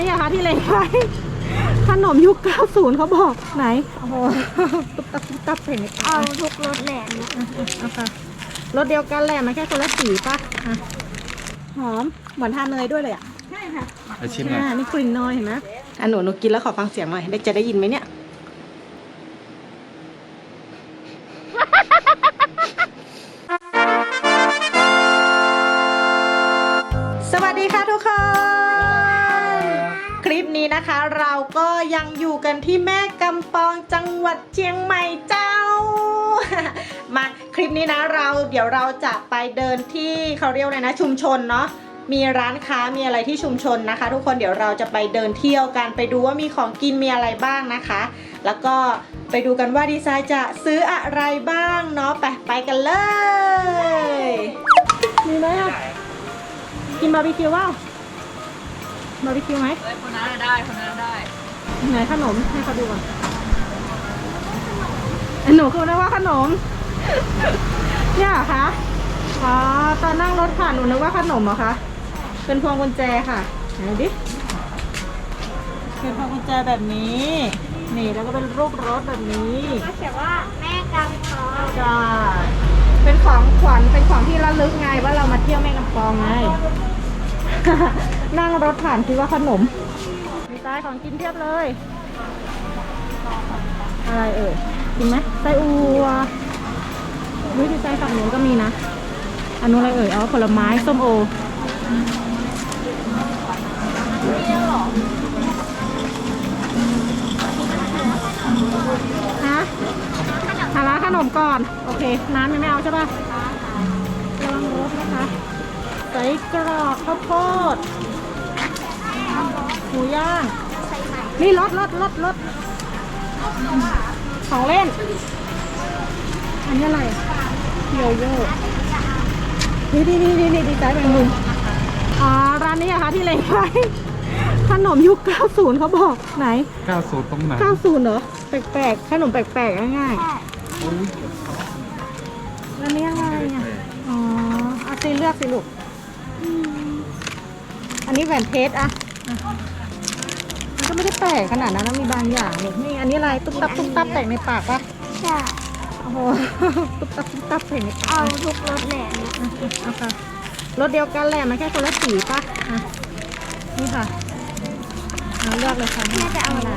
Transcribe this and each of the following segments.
นี้อะคะที่เล็งไว้ขนมยุค 90 เขาบอกไหน โอ้โหตุ๊บตับตุ๊บตับเห็นไหมคะเอาทุกรสแหละนะเอาค่ะรสเดียวกันแหละมันแค่คนละสีป่ะอะหอมเหมือนทานเนยด้วยเลยอะใช่ค่ะไปชิมหน่อย อ่านี่กลิ่นเนยเห็นไหมอะหนูหนูกินแล้วขอฟังเสียงหน่อยได้จะได้ยินไหมเนี่ย ลิปนี้นะคะ เราก็ยังอยู่กันที่แม่กำปองจังหวัดเชียงใหม่เจ้า มาคลิปนี้นะเราเดี๋ยวเราจะไปเดินที่เขาเรียกอะไรนะชุมชนเนาะมีร้านค้ามีอะไรที่ชุมชนนะคะ ทุกคนเดี๋ยวเราจะไปเดินเที่ยวกันไปดูว่ามีของกินมีอะไรบ้างนะคะ แล้วก็ไปดูกันว่าดีไซน์จะซื้ออะไรบ้างเนาะไปไปกันเลยมีไหมอะกินบาร์บีคิวว่า บาร์บีคิวไหมเฮ้ยคนนั้นน่ะได้คนนั้นน่ะได้ไหนขนมให้เขาดูก่อนหนูคือนึกว่าขนมเนี่ยเหรอคะอ๋อตอนนั่งรถผ่านหนูนึกว่าขนมเหรอคะเป็นพวงกุญแจค่ะไหนดิเป็นพวงกุญแจแบบนี้ นี่แล้วก็เป็นรูปรถแบบนี้ก็เขียนว่าแม่กำปองจ้าเป็นของขวัญเป็นของที่ระลึกไงว่าเรามาเที่ยวแม่กำปองไง นั่งรถผ่านคิดว่าขนม มีตายของกินเทียบเลย อะไรเอ่ยกินไหมไส้อัววิธีไส้ฝั่งนู้นก็มีนะ อันนู้นอะไรเอ่ยเอาผลไม้ ส้มโอฮะหาร้านขนมก่อน โอเค น้ำยังไม่เอาใช่ป่ะระวังรถนะคะไส้กรอกข้าวโพด หมูย่างใส่ใหม่นี่รถรถรถรถของเล่น อันนี้อะไรโยโย่นี่นี่นี่นี่นี่ดีใจแมงมุมอ๋อร้านนี้อะคะที่เล็งไว้ขนมยุค 90 เขาบอกไหน 90 ตรงไหน 90 เหรอ แปลกๆ ขนมแปลกๆ ง่ายใช่ๆแล้วนี่อะไรอะ อ๋อเอาซีเลือกสิลูก อันนี้แหวนเพชรอะอะมัน ก็ไม่ได้แปลกขนาดนั้นนะมีบางอย่างนี่นี่อันนี้อะไรตุ๊บตับตุ๊บตับแตกในปากปะใช่โอ้โห ตุ๊บตับตุ๊บตับแตกในปากเอาทุกรสแหละนะอะเอาค่ะรถเดียวกันแหละมันแค่คนละสีปะอะนี่ค่ะเอาเลือกเลยค่ะแม่จะเอาอะไร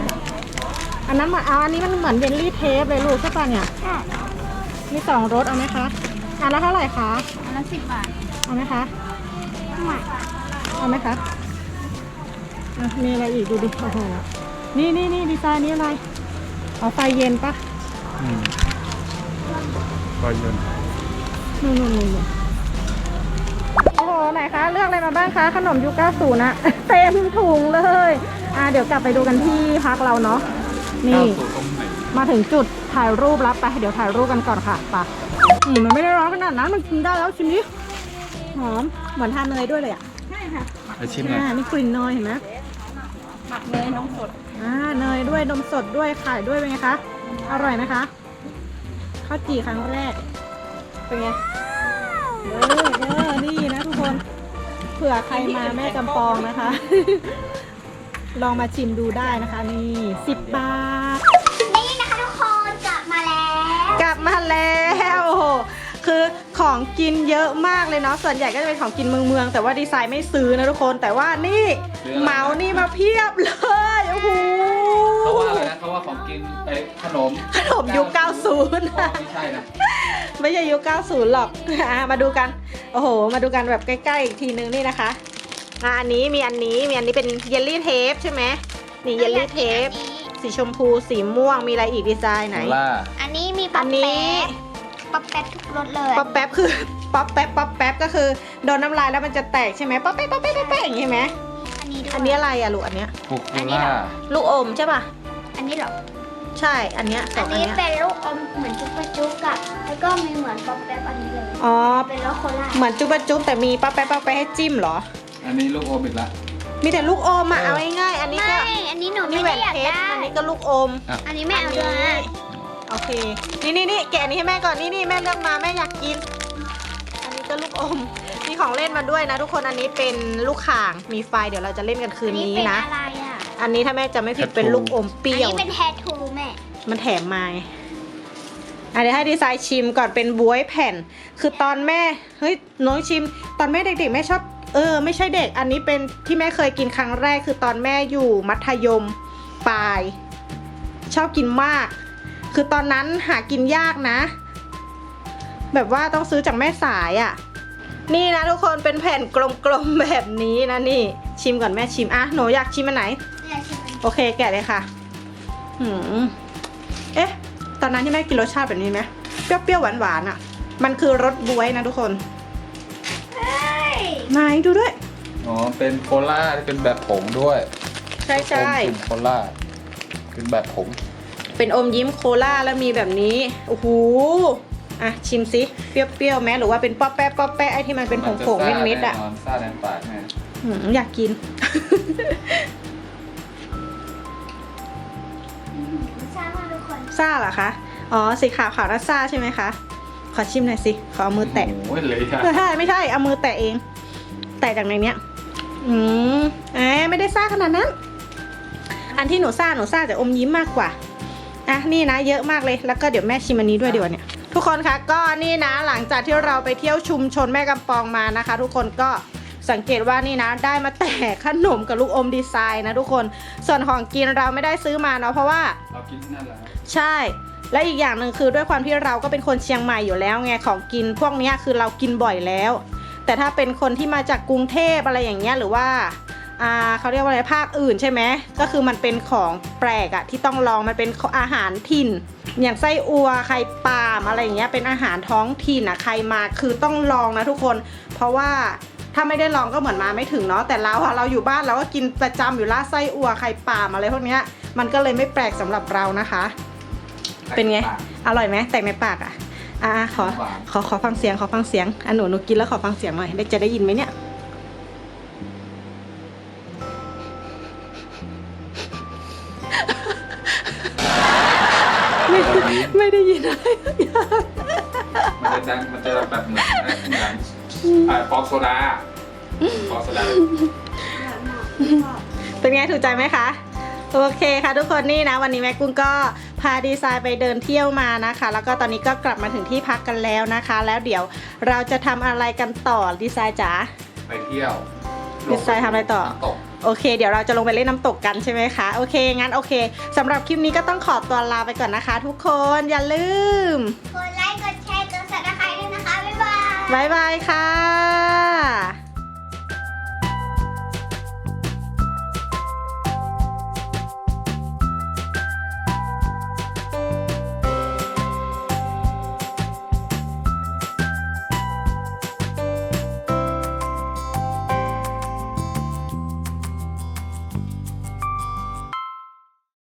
อันนั้นมาเอาอันนี้มันเหมือนเยลลี่เทปเลยลูกใช่ปะเนี่ยใช่มีสองรสเอาไหมคะอันละเท่าไหร่คะอันละสิบบาทเอาไหมคะใหม่เอาไหมคะ อะมีอะไรอีกดูดิโอ้โหนี่นี่นี่ดีไซน์นี้อะไรเอาไฟเย็นปะอืมก็ยนต์นู่นนู่นนู่นนู่นโอ้โหไหนคะเลือกอะไรมาบ้างคะขนมยุค90นะเต็มถุงเลยอ่าเดี๋ยวกลับไปดูกันที่พักเราเนาะนี่90ตรงไหนมาถึงจุดถ่ายรูปแล้วไปเดี๋ยวถ่ายรูปกันก่อนค่ะไปอืมมันไม่ได้ร้อนขนาดนั้นมันกินได้แล้วชิมดิหอมเหมือนทานเนยด้วยเลยอะใช่ค่ะไปชิมหน่อยอ่านี่กลิ่นเนยเห็นไหม หมักเนยนมสดอ่าเนยด้วยนมสดด้วยไข่ด้วยเป็นไงคะอร่อยไหมคะข้าวจี่ครั้งแรก เป็นไงเออเออนี่นะทุกคนเผื่อใครมาแม่กำปองนะคะ ลองมาชิมดูได้นะคะ นี่สิบบาทนี่นะคะทุกคนกลับมาแล้ว กลับมาแล้วโอ้โหคือ ของกินเยอะมากเลยเนาะส่วนใหญ่ก็จะเป็นของกินเมืองเมืองๆแต่ว่าดีไซน์ไม่ซื้อนะทุกคน แต่ว่านี่เหมานี่มาเพียบเลยโอ้โหเขาว่าอะไรนะเขาว่าของกินไปขนมขนมยุค90ไม่ใช่นะไม่ใช่ยุค90 หรอก อะมาดูกัน โอ้โห มาดูกันแบบใกล้ๆ อีกทีนึงนี่นะคะ อะอันนี้มีอันนี้ มีอันนี้เป็นเยลลี่เทปใช่ไหมนี่เยลลี่เทป สีชมพู สีม่วง มีอะไรอีกดีไซน์ไหนโคล่าอันนี้มีป๊อัอปนแป๊นี้บ ป๊อปแป๊บทุกรสเลย ป๊อปแป๊บคือ ป๊อปแป๊บป๊อปแป๊บก็คือโดนน้ำลายแล้วมันจะแตกใช่ไหมป๊อปแป๊บป๊อปแป๊บป๊อปแป๊บอย่างงี้ใช่ไหมอันนี้ด้วยอันนี้อะไรอะลูกอันเนี้ยโคอันโคนี้ล่าเหรอลูกอมใช่ป่ะ อันนี้เหรอ ใช่ อันเนี้ยสอัอนงอันนี้เนี้ย เป็นลูกอมเหมือนจุ๊บปะจุ๊บอะแล้วก็มีเหมือนป๊อปแป๊บอันนี้เลย อ๋อ เป็นรสโคลาเหมือนจุ๊บะจุ๊บแต่มีป๊อปแป๊บป๊อปแป๊บให้จิ้มเหรอ อันนี้ลูกอมอีกละ มีแต่ลูกอมอะเออ เอาง่ายๆอันนี้ไม่ ก็อันนี้หนูนี่ไม่แหวได้นอยากเพชรได้ อันนี้ก็ลูกอม อันนี้ไม่เอาด้วย โอเค นี่นี่นี่แกะอันนี้ให้แม่ก่อน นี่นี่แม่เลือกมาแม่อยากกิน อันนี้ก็ลูกอมจมีของเล่นมาด้วยนะ ทุกคน อันนี้เป็นลูกข่าง มีไฟ เดี๋ยวเราจะเล่นกันคืนนี้นะ อัเป็นอะไรอะ อันนี้ถ้าแม่จะไม่ผิดเป็นลูกอมเปอันรี้ยวนี้เป็นแททูแม่ มันแถมมาไงอะเดี๋ยวให้ดีไซน์ชิมก่อนเป็นบวยแผ่น คือตอนแม่ เฮ้ยน้องชิม ตอนแม่เด็กๆแม่ชอบ เออ ไม่ใช่เด็ก อันนี้เป็นที่แม่เคยกินครั้งแรกคือตอนแม่อยู่มัธยมปลาย ชอบกินมาก คือตอนนั้นหากินยากนะ แบบว่าต้องซื้อจากแม่สายอะ่ะ นี่นะทุกคนเป็นแผ่นกลมๆแบบนี้นะนี่ ชิมก่อนแม่ชิมอะหนูอยากชิมอันไหนเนี่ยชิมมันโอเคแกะเลยค่ะหืมเอ๊ะ ตอนนั้นที่แม่กินรสชาติแบบนี้ไหมเปรี้ยวๆหวานๆอะ มันคือรสบวยนะทุกคนเฮ้ยไหนดูด้วย อ๋อ เป็นโคล่าที่เป็นแบบผงด้วยใช่ใช่อมกลิ่นโคล่าเป็นแบบผง เป็นอมยิ้มโคลาแล้วมีแบบนี้โอ้โหอะชิมซิเปรี้ยวๆไหมหรือว่าเป็นป๊อปแป๊ะป๊อปแป๊ะไอที่มันเป็นผงๆเม็ดๆอะนอนซ่าแดนปากแม่หืมอยากกินทราบว่าทุกคนซ่าเหรอคะ อ๋อ สีขาวขาวน่าซ่าใช่ไหมคะ ขอชิมหน่อยสิ ขอเอามือแตะโอ้ยเลยอะไม่ใช่ไม่ใช่ เอามือแตะเอง แตะจากในเนี้ย อืมแหมไม่ได้ซ่าขนาดนั้น อันที่หนูซ่าหนูซ่าจากอมยิ้มมากกว่า อะนี่นะเยอะมากเลยแล้วก็เดี๋ยวแม่ชิมอันนี้ด้วยเดี๋ยวเนี่ยทุกคนคะก็นี่นะหลังจากที่เราไปเที่ยวชุมชนแม่กำปองมานะคะ ทุกคนก็สังเกตว่านี่นะได้มาแต่ขนมกับลูกอมดีไซน์นะทุกคนส่วนของกินเราไม่ได้ซื้อมาเนาะเพราะว่าเรากินนั่นแหละใช่ และอีกอย่างหนึ่งคือด้วยความที่เราก็เป็นคนเชียงใหม่อยู่แล้วไงของกินพวกเนี้ยคือเรากินบ่อยแล้ว แต่ถ้าเป็นคนที่มาจากกรุงเทพอะไรอย่างเงี้ยหรือว่า อ่าเขาเรียกว่าอะไรภาคอื่นใช่ไหมก็คือมันเป็นของแปลกอะที่ต้องลองมันเป็นอาหารถิ่น อย่างไส้อัวไข่ปาล์มอะไรอย่างเงี้ยเป็นอาหารท้องถิ่นอะใครมาคือต้องลองนะทุกคน เพราะว่าถ้าไม่ได้ลองก็เหมือนมาไม่ถึงเนาะแต่เราอะเราอยู่บ้านเราก็กินประจำอยู่ละไส้อัวไข่ปาล์มอะไรพวกเนี้ยมันก็เลยไม่แปลกสำหรับเรานะคะ เป็นไงอร่อยไหมแตกในปากอะอ่าขอหวานขอขอฟังเสียงขอฟังเสียงอันหนูหนูกินแล้วขอฟังเสียงหน่อยได้จะได้ยินไหมเนี่ย ไม่ไม่ได้ยินอะไรมันจะดังมันจะแบบเหมือนเหมือนอ่าฟอกโซดาฟอกโซดาเป็นไงถูกใจไหมคะ โอเคค่ะทุกคนนี่นะ วันนี้แม่กุ้งก็พาดีไซน์ไปเดินเที่ยวมานะคะ แล้วก็ตอนนี้ก็กลับมาถึงที่พักกันแล้วนะคะ แล้วเดี๋ยวเราจะทำอะไรกันต่อดีไซน์จ๋าไปเที่ยวดีไซน์ทำอะไรต่อตก โอเค เดี๋ยวเราจะลงไปเล่นน้ำตกกันใช่ไหมคะ โอเค งั้นโอเคสำหรับคลิปนี้ก็ต้องขอตัวลาไปก่อนนะคะ ทุกคนอย่าลืม กดไลค์ กดแชร์ กดซับสไครต์ด้วยนะคะ บ๊ายบาย บ๊ายบายค่ะ